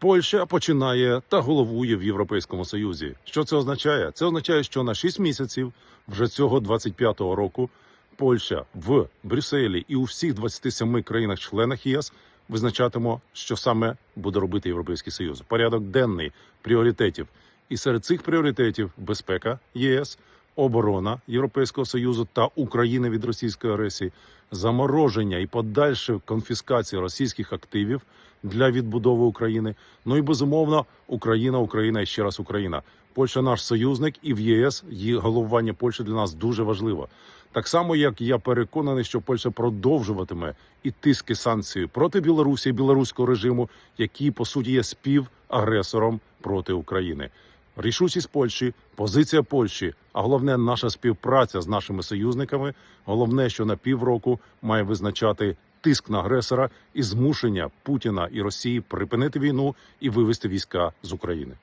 Польща починає та головує в Європейському Союзі. Що це означає? Це означає, що на 6 місяців вже цього 25-го року Польща в Брюсселі і у всіх 27 країнах-членах ЄС визначатиме, що саме буде робити Європейський Союз. Порядок денний пріоритетів. І серед цих пріоритетів безпека ЄС, оборона Європейського Союзу та України від російської агресії, замороження і подальша конфіскація російських активів для відбудови України. Ну і безумовно, Україна, Україна і ще раз Україна. Польща наш союзник, і в ЄС її головування Польщі для нас дуже важливо. Так само, як я переконаний, що Польща продовжуватиме і тиски санкції проти Білорусі і білоруського режиму, який по суті є співагресором проти України. Рішучість Польщі, позиція Польщі, а головне наша співпраця з нашими союзниками. Головне, що на півроку має визначати тиск на агресора і змушення Путіна і Росії припинити війну і вивести війська з України.